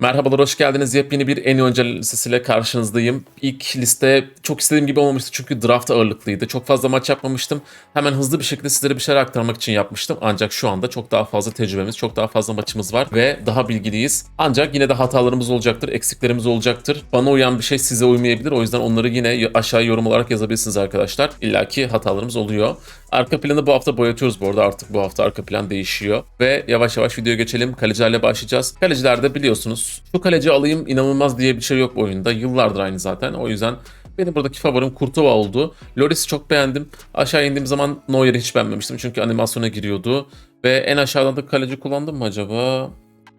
Merhabalar, hoş geldiniz. Yepyeni bir en iyi listesiyle karşınızdayım. İlk liste çok istediğim gibi olmamıştı çünkü draft ağırlıklıydı. Çok fazla maç yapmamıştım. Hemen hızlı bir şekilde sizlere bir şeyler aktarmak için yapmıştım. Ancak şu anda çok daha fazla tecrübemiz, çok daha fazla maçımız var ve daha bilgiliyiz. Ancak yine de hatalarımız olacaktır, eksiklerimiz olacaktır. Bana uyan bir şey size uymayabilir. O yüzden onları yine aşağıya yorum olarak yazabilirsiniz arkadaşlar. İlla ki hatalarımız oluyor. Arka planı bu hafta boyatıyoruz bu arada. Artık bu hafta arka plan değişiyor. Ve yavaş yavaş videoya geçelim. Kalecilerle başlayacağız. Kalecilerde biliyorsunuz şu kaleci alayım inanılmaz diye bir şey yok oyunda. Yıllardır aynı zaten. O yüzden benim buradaki favorim Kurtova oldu. Loris'i çok beğendim. Aşağı indiğim zaman Neuer'i hiç beğenmemiştim. Çünkü animasyona giriyordu. Ve en aşağıdan da kaleci kullandım mı acaba?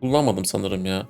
Kullanmadım sanırım ya.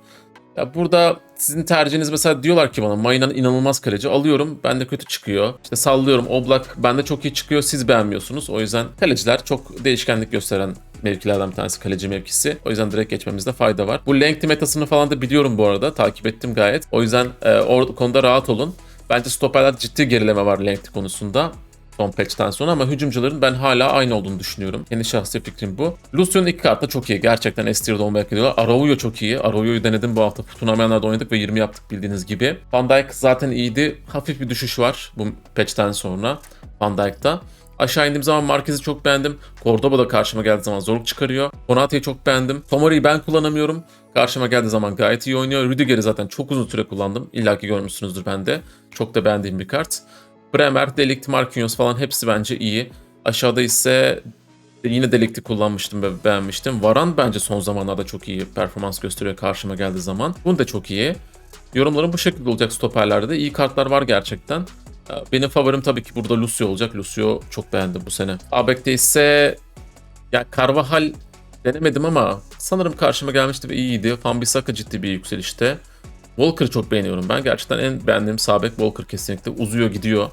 Ya burada sizin tercihiniz mesela diyorlar ki bana Maynan inanılmaz kaleci alıyorum bende kötü çıkıyor. İşte sallıyorum Oblak bende çok iyi çıkıyor siz beğenmiyorsunuz. O yüzden kaleciler çok değişkenlik gösteren mevkilerden bir tanesi kaleci mevkisi. O yüzden direkt geçmemizde fayda var. Bu length metasını falan da biliyorum bu arada. Takip ettim gayet. O yüzden e, o konuda rahat olun. Bence stoperler ciddi gerileme var length konusunda son patch'ten sonra ama hücumcuların ben hala aynı olduğunu düşünüyorum. Kendi şahsi fikrim bu. Lucio'nun iki kartı da çok iyi. Gerçekten S tier'da olmayı hak ediyorlar. Araujo çok iyi. Araujo'yu denedim bu hafta. Turnamenlerde oynadık ve 20 yaptık bildiğiniz gibi. Van Dijk zaten iyiydi. Hafif bir düşüş var bu patch'ten sonra Van Dijk'ta. Aşağı indiğim zaman Marquez'i çok beğendim. Cordoba da karşıma geldiği zaman zorluk çıkarıyor. Konate'yi çok beğendim. Tomori'yi ben kullanamıyorum. Karşıma geldiği zaman gayet iyi oynuyor. Rüdiger'i zaten çok uzun süre kullandım. İlla ki görmüşsünüzdür bende. Çok da beğendiğim bir kart. Bremer, Delict, Marquinhos falan hepsi bence iyi. Aşağıda ise yine Delict'i kullanmıştım ve beğenmiştim. Varan bence son zamanlarda çok iyi performans gösteriyor karşıma geldiği zaman. Bunu da çok iyi. Yorumlarım bu şekilde olacak stoperlerde de. İyi kartlar var gerçekten. Benim favorim tabii ki burada Lucio olacak. Lucio çok beğendim bu sene. Abek'te ise ya Carvajal denemedim ama sanırım karşıma gelmişti ve iyiydi. Fambisaka ciddi bir yükselişte. Walker'ı çok beğeniyorum ben. Gerçekten en beğendiğim sabek Walker kesinlikle. Uzuyor gidiyor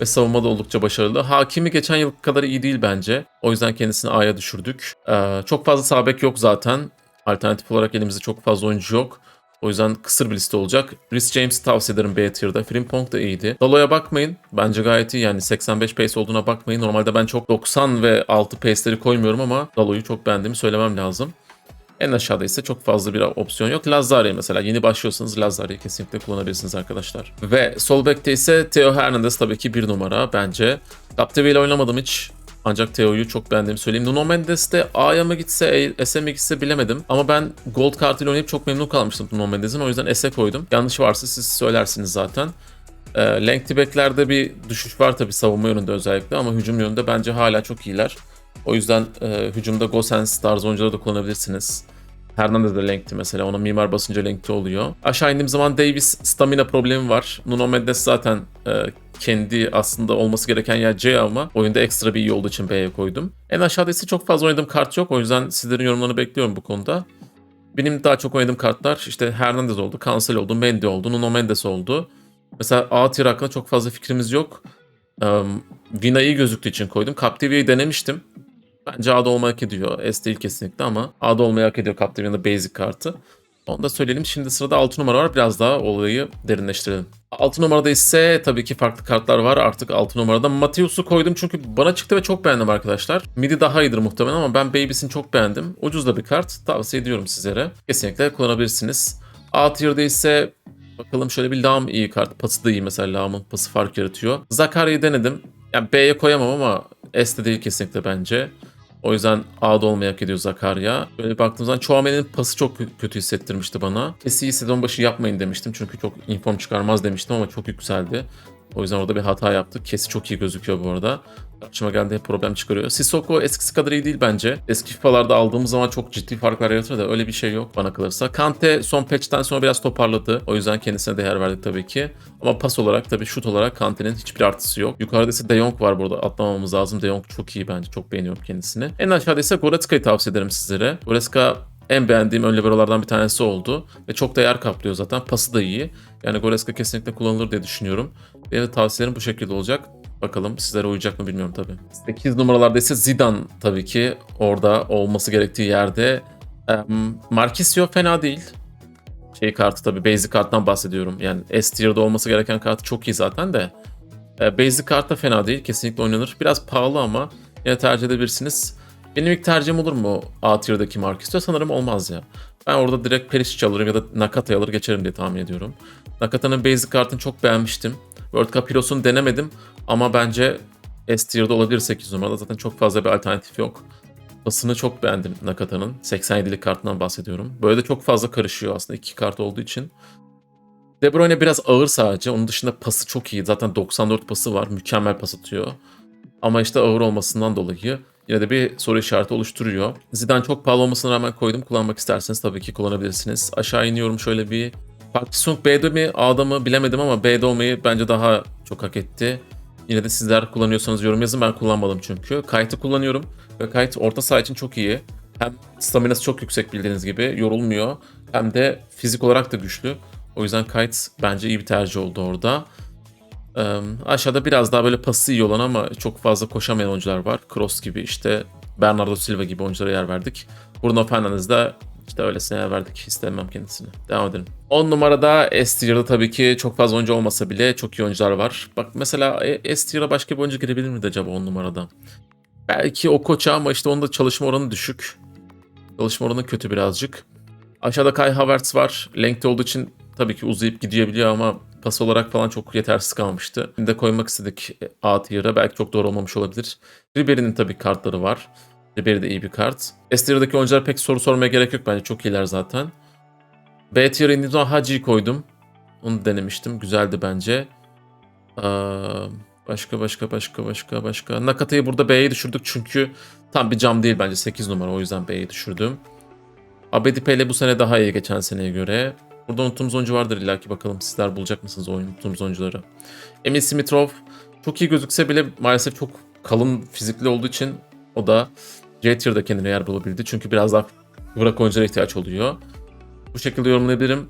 ve savunmada oldukça başarılı. Hakimi geçen yıl kadar iyi değil bence. O yüzden kendisini A'ya düşürdük. Ee, çok fazla sabek yok zaten. Alternatif olarak elimizde çok fazla oyuncu yok. O yüzden kısır bir liste olacak. Rhys James'i tavsiye ederim B tier'da. Frimpong da iyiydi. Dalo'ya bakmayın. Bence gayet iyi. Yani 85 pace olduğuna bakmayın. Normalde ben çok 90 ve 6 pace'leri koymuyorum ama Dalo'yu çok beğendiğimi söylemem lazım. En aşağıda ise çok fazla bir opsiyon yok. Lazari mesela yeni başlıyorsanız Lazari'yi kesinlikle kullanabilirsiniz arkadaşlar. Ve sol bekte ise Theo Hernandez tabii ki bir numara bence. Captive ile oynamadım hiç. Ancak Theo'yu çok beğendiğimi söyleyeyim. Nuno Mendes de A'ya mı gitse, S'e mi gitse bilemedim. Ama ben Gold kartıyla oynayıp çok memnun kalmıştım Nuno Mendes'in. O yüzden S'e koydum. Yanlış varsa siz söylersiniz zaten. E, lengthy backlerde bir düşüş var tabii savunma yönünde özellikle ama hücum yönünde bence hala çok iyiler. O yüzden e, hücumda Gosens tarzı oyuncuları da kullanabilirsiniz. Hernandez de lengthy mesela. Ona mimar basınca lengthy oluyor. Aşağı indiğim zaman Davis stamina problemi var. Nuno Mendes zaten e, kendi aslında olması gereken yer C ama oyunda ekstra bir iyi olduğu için B'ye koydum. En aşağıda ise çok fazla oynadığım kart yok. O yüzden sizlerin yorumlarını bekliyorum bu konuda. Benim daha çok oynadığım kartlar işte Hernandez oldu, Cancel oldu, Mendy oldu, Nuno Mendes oldu. Mesela A tier hakkında çok fazla fikrimiz yok. Um, Vina iyi gözüktüğü için koydum. Captive'yi denemiştim. Bence A'da olmayı hak ediyor. S değil kesinlikle ama A'da olmayı hak ediyor Captive'nin basic kartı. Onu da söyleyelim. Şimdi sırada 6 numara var. Biraz daha olayı derinleştirelim. 6 numarada ise tabii ki farklı kartlar var. Artık 6 numarada Mateus'u koydum çünkü bana çıktı ve çok beğendim arkadaşlar. Midi daha iyidir muhtemelen ama ben Babys'ini çok beğendim. Ucuz da bir kart. Tavsiye ediyorum sizlere. Kesinlikle kullanabilirsiniz. A tier'de ise bakalım şöyle bir Lam iyi kart. Pası da iyi mesela Lam'ın pası fark yaratıyor. Zakaria'yı denedim. Yani B'ye koyamam ama S'de değil kesinlikle bence. O yüzden A'da olmayı hak ediyor Zakaria. Böyle baktığım zaman Chouameni'nin pası çok kötü hissettirmişti bana. Kesiyi sezon başı yapmayın demiştim. Çünkü çok inform çıkarmaz demiştim ama çok yükseldi. O yüzden orada bir hata yaptık. Kesi çok iyi gözüküyor bu arada. Karşıma geldi hep problem çıkarıyor. Sissoko eskisi kadar iyi değil bence. Eski FIFA'larda aldığımız zaman çok ciddi farklar yaratıyor da öyle bir şey yok bana kalırsa. Kante son patch'ten sonra biraz toparladı. O yüzden kendisine değer verdik tabii ki. Ama pas olarak tabii şut olarak Kante'nin hiçbir artısı yok. Yukarıda ise De Jong var burada. Atlamamamız lazım. De Jong çok iyi bence. Çok beğeniyorum kendisini. En aşağıda ise Goretzka'yı tavsiye ederim sizlere. Goretzka en beğendiğim ön liberolardan bir tanesi oldu. Ve çok da yer kaplıyor zaten. Pası da iyi. Yani Goretzka kesinlikle kullanılır diye düşünüyorum. Benim tavsiyelerim bu şekilde olacak. Bakalım sizlere uyacak mı bilmiyorum tabii. 8 numaralarda ise Zidane tabii ki orada olması gerektiği yerde. Marquisio fena değil. Şey kartı tabii basic karttan bahsediyorum. Yani S tier'da olması gereken kartı çok iyi zaten de. Basic kart da fena değil. Kesinlikle oynanır. Biraz pahalı ama yine tercih edebilirsiniz. Benim ilk tercihim olur mu A tier'daki Marquisio? Sanırım olmaz ya. Ben orada direkt Perisic alırım ya da Nakata'yı alır geçerim diye tahmin ediyorum. Nakata'nın basic kartını çok beğenmiştim. World Cup Heroes'unu denemedim ama bence S tier'da olabilir 8 numarada. Zaten çok fazla bir alternatif yok. Pasını çok beğendim Nakata'nın. 87'lik kartından bahsediyorum. Böyle de çok fazla karışıyor aslında iki kart olduğu için. De Bruyne biraz ağır sadece. Onun dışında pası çok iyi. Zaten 94 pası var. Mükemmel pas atıyor. Ama işte ağır olmasından dolayı yine de bir soru işareti oluşturuyor. Zidane çok pahalı olmasına rağmen koydum. Kullanmak isterseniz tabii ki kullanabilirsiniz. Aşağı iniyorum şöyle bir. Park Ji-sung B'de mi A'da mı bilemedim ama B'de olmayı bence daha çok hak etti. Yine de sizler kullanıyorsanız yorum yazın. Ben kullanmadım çünkü. Kite'ı kullanıyorum. Ve Kite orta saha için çok iyi. Hem staminası çok yüksek bildiğiniz gibi. Yorulmuyor. Hem de fizik olarak da güçlü. O yüzden Kite bence iyi bir tercih oldu orada. Ee, aşağıda biraz daha böyle pası iyi olan ama çok fazla koşamayan oyuncular var. Kroos gibi işte Bernardo Silva gibi oyunculara yer verdik. Bruno Fernandes de işte öylesine yer verdik. İstemem kendisini. Devam edelim. 10 numarada S tier'da tabii ki çok fazla oyuncu olmasa bile çok iyi oyuncular var. Bak mesela e, S tier'a başka bir oyuncu girebilir miydi acaba 10 numarada? Belki o koça ama işte onda çalışma oranı düşük. Çalışma oranı kötü birazcık. Aşağıda Kai Havertz var. Length olduğu için tabii ki uzayıp gidebiliyor ama pas olarak falan çok yetersiz kalmıştı. Şimdi de koymak istedik A tier'a. Belki çok doğru olmamış olabilir. Ribery'nin tabii kartları var. Ribery de iyi bir kart. S tier'daki oyuncular pek soru sormaya gerek yok bence. Çok iyiler zaten. B tier'a indiğim zaman Hacı'yı koydum. Onu denemiştim. Güzeldi bence. Aa, başka başka başka başka başka. Nakata'yı burada B'ye düşürdük çünkü tam bir cam değil bence 8 numara. O yüzden B'ye düşürdüm. Abedi bu sene daha iyi geçen seneye göre. Burada unuttuğumuz oyuncu vardır illa ki bakalım sizler bulacak mısınız o unuttuğumuz oyuncuları. Emil Simitrov çok iyi gözükse bile maalesef çok kalın fizikli olduğu için o da J tier'da kendine yer bulabildi. Çünkü biraz daha bırak oyunculara ihtiyaç oluyor. Bu şekilde yorumlayabilirim.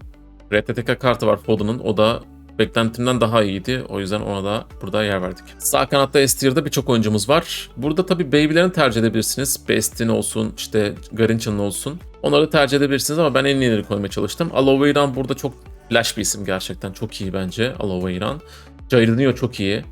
RTTK kartı var Foden'ın. O da beklentimden daha iyiydi. O yüzden ona da burada yer verdik. Sağ kanatta S birçok oyuncumuz var. Burada tabii baby'lerini tercih edebilirsiniz. Bestin olsun, işte Garincan'ın olsun. Onları tercih edebilirsiniz ama ben en iyileri koymaya çalıştım. Aloveiran burada çok flash bir isim gerçekten. Çok iyi bence Aloveiran. Jairzinho çok iyi.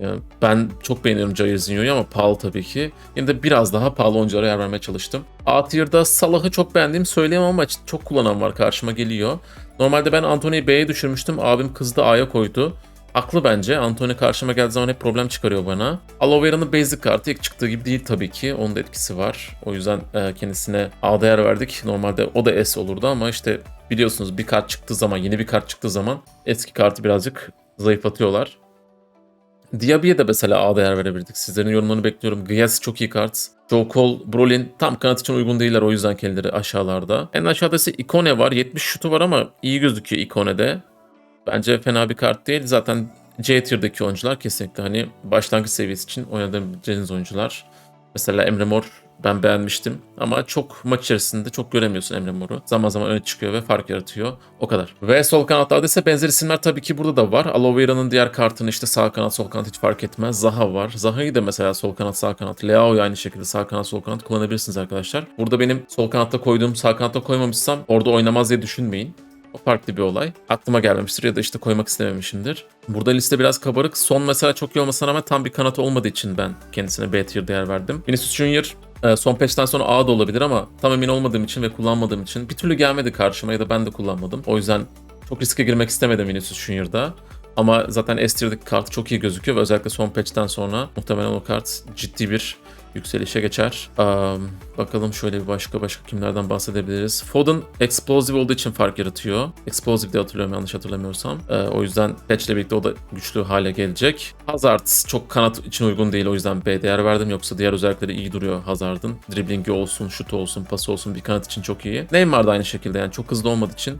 Yani ben çok beğeniyorum Jairzinho'yu ama pahalı tabii ki. Yine de biraz daha pahalı oyunculara yer vermeye çalıştım. A tier'da Salah'ı çok beğendiğimi söyleyemem ama çok kullanan var karşıma geliyor. Normalde ben Anthony'yi B'ye düşürmüştüm. Abim kızdı A'ya koydu. Haklı bence. Anthony karşıma geldiği zaman hep problem çıkarıyor bana. Aloe basic kartı ilk çıktığı gibi değil tabii ki. Onun da etkisi var. O yüzden e, kendisine A değer verdik. Normalde o da S olurdu ama işte biliyorsunuz bir kart çıktığı zaman, yeni bir kart çıktığı zaman eski kartı birazcık zayıflatıyorlar. Diaby'e de mesela A değer verebilirdik. Sizlerin yorumlarını bekliyorum. Gyas çok iyi kart. Joe Cole, Brolin tam kanat için uygun değiller o yüzden kendileri aşağılarda. En aşağıda ise Ikone var. 70 şutu var ama iyi gözüküyor Ikone'de. Bence fena bir kart değil. Zaten C tier'daki oyuncular kesinlikle hani başlangıç seviyesi için oynayabileceğiniz oyuncular. Mesela Emre Mor ben beğenmiştim ama çok maç içerisinde çok göremiyorsun Emre Mor'u. Zaman zaman öne çıkıyor ve fark yaratıyor. O kadar. Ve sol kanatlarda ise benzer isimler tabii ki burada da var. Aloveira'nın diğer kartını işte sağ kanat sol kanat hiç fark etmez. Zaha var. Zaha'yı da mesela sol kanat sağ kanat. Leao'yu aynı şekilde sağ kanat sol kanat kullanabilirsiniz arkadaşlar. Burada benim sol kanatta koyduğum sağ kanatta koymamışsam orada oynamaz diye düşünmeyin. O farklı bir olay. Aklıma gelmemiştir ya da işte koymak istememişimdir. Burada liste biraz kabarık. Son mesela çok iyi olmasına rağmen tam bir kanat olmadığı için ben kendisine B tier değer verdim. Vinicius Junior e, son patch'ten sonra A da olabilir ama tam emin olmadığım için ve kullanmadığım için bir türlü gelmedi karşıma ya da ben de kullanmadım. O yüzden çok riske girmek istemedim Vinicius Junior'da. Ama zaten S kartı çok iyi gözüküyor ve özellikle son patch'ten sonra muhtemelen o kart ciddi bir yükselişe geçer. Um, bakalım şöyle bir başka başka kimlerden bahsedebiliriz. Foden explosive olduğu için fark yaratıyor. Explosive diye hatırlıyorum yanlış hatırlamıyorsam. Ee, o yüzden patch ile birlikte o da güçlü hale gelecek. Hazard çok kanat için uygun değil o yüzden B değer verdim. Yoksa diğer özellikleri iyi duruyor Hazard'ın. Driblingi olsun, şut olsun, pası olsun bir kanat için çok iyi. Neymar da aynı şekilde yani çok hızlı olmadığı için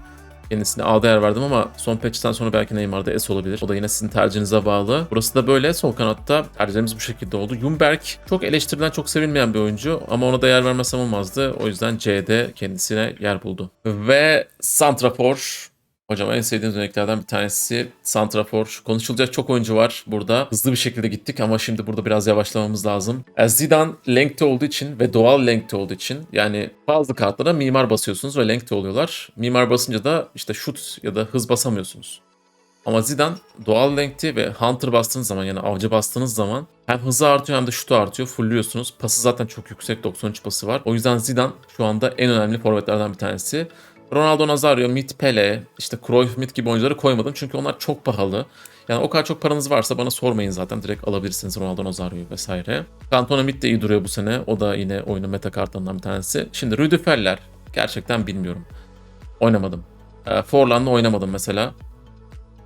Kendisine A değer verdim ama son patch'ten sonra belki Neymar'da S olabilir. O da yine sizin tercihinize bağlı. Burası da böyle. Sol kanatta tercihlerimiz bu şekilde oldu. Jumberg çok eleştirilen, çok sevilmeyen bir oyuncu ama ona da yer vermesem olmazdı. O yüzden C'de kendisine yer buldu. Ve Santrafor Hocam en sevdiğim örneklerden bir tanesi Santrafor. Konuşulacak çok oyuncu var burada. Hızlı bir şekilde gittik ama şimdi burada biraz yavaşlamamız lazım. E, Zidane length'te olduğu için ve doğal length'te olduğu için yani bazı kartlara mimar basıyorsunuz ve length'te oluyorlar. Mimar basınca da işte şut ya da hız basamıyorsunuz. Ama Zidane doğal renkti ve Hunter bastığınız zaman yani avcı bastığınız zaman hem hızı artıyor hem de şutu artıyor. Fulluyorsunuz. Pası zaten çok yüksek 93 pası var. O yüzden Zidane şu anda en önemli forvetlerden bir tanesi. Ronaldo Nazario, Mit Pele, işte Cruyff, Mit gibi oyuncuları koymadım. Çünkü onlar çok pahalı. Yani o kadar çok paranız varsa bana sormayın zaten. Direkt alabilirsiniz Ronaldo Nazario'yu vesaire. Cantona Mit de iyi duruyor bu sene. O da yine oyunun meta kartlarından bir tanesi. Şimdi Rüdi Feller. Gerçekten bilmiyorum. Oynamadım. E, Forlan'la oynamadım mesela.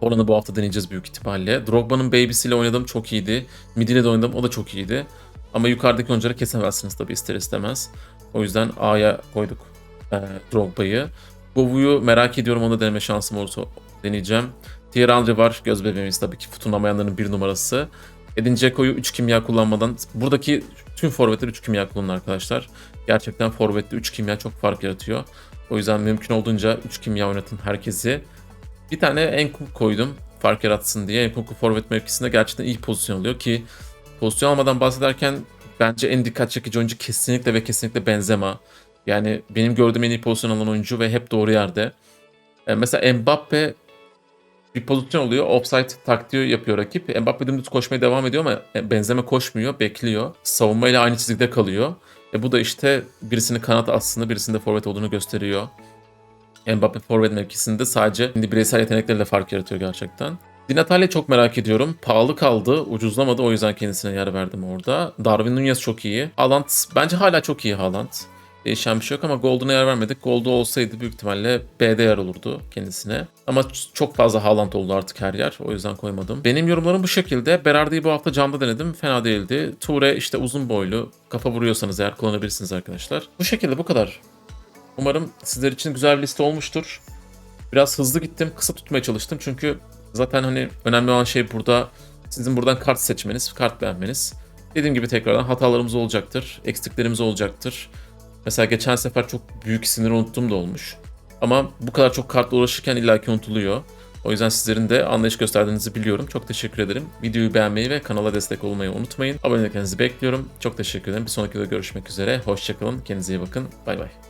Forlan'ı bu hafta deneyeceğiz büyük ihtimalle. Drogba'nın Baby'siyle oynadım çok iyiydi. Midi'yle de oynadım o da çok iyiydi. Ama yukarıdaki oyuncuları kesemezsiniz tabii ister istemez. O yüzden A'ya koyduk e, Drogba'yı. Bovu'yu merak ediyorum onu da deneme şansım olursa deneyeceğim. Thierry var göz bebeğimiz tabii ki tutunamayanların bir numarası. Edin Dzeko'yu 3 kimya kullanmadan buradaki tüm forvetler 3 kimya kullanın arkadaşlar. Gerçekten forvette 3 kimya çok fark yaratıyor. O yüzden mümkün olduğunca 3 kimya oynatın herkesi. Bir tane Enkunku koydum fark yaratsın diye. Enkunku forvet mevkisinde gerçekten iyi pozisyon alıyor ki pozisyon almadan bahsederken bence en dikkat çekici oyuncu kesinlikle ve kesinlikle Benzema. Yani benim gördüğüm en iyi pozisyon alan oyuncu ve hep doğru yerde. E, mesela Mbappe bir pozisyon oluyor. Offside taktiği yapıyor rakip. Mbappe dümdüz koşmaya devam ediyor ama Benzema koşmuyor, bekliyor. Savunmayla aynı çizgide kalıyor. E bu da işte birisinin kanat aslında birisinin de forvet olduğunu gösteriyor. Mbappe forvet mevkisinde sadece şimdi bireysel yeteneklerle fark yaratıyor gerçekten. Di Natale çok merak ediyorum. Pahalı kaldı, ucuzlamadı o yüzden kendisine yer verdim orada. Darwin Nunez çok iyi. Haaland bence hala çok iyi Haaland. Değişen bir şey yok ama Gold'una yer vermedik. Gold'u olsaydı büyük ihtimalle B'de yer olurdu kendisine. Ama çok fazla Haaland oldu artık her yer. O yüzden koymadım. Benim yorumlarım bu şekilde. Berardi'yi bu hafta camda denedim. Fena değildi. Toure işte uzun boylu. Kafa vuruyorsanız eğer kullanabilirsiniz arkadaşlar. Bu şekilde bu kadar. Umarım sizler için güzel bir liste olmuştur. Biraz hızlı gittim. Kısa tutmaya çalıştım. Çünkü zaten hani önemli olan şey burada sizin buradan kart seçmeniz, kart beğenmeniz. Dediğim gibi tekrardan hatalarımız olacaktır. Eksiklerimiz olacaktır. Mesela geçen sefer çok büyük sinir unuttum da olmuş. Ama bu kadar çok kartla uğraşırken illaki unutuluyor. O yüzden sizlerin de anlayış gösterdiğinizi biliyorum. Çok teşekkür ederim. Videoyu beğenmeyi ve kanala destek olmayı unutmayın. Aboneliklerinizi bekliyorum. Çok teşekkür ederim. Bir sonraki videoda görüşmek üzere. Hoşçakalın. Kendinize iyi bakın. Bay bay.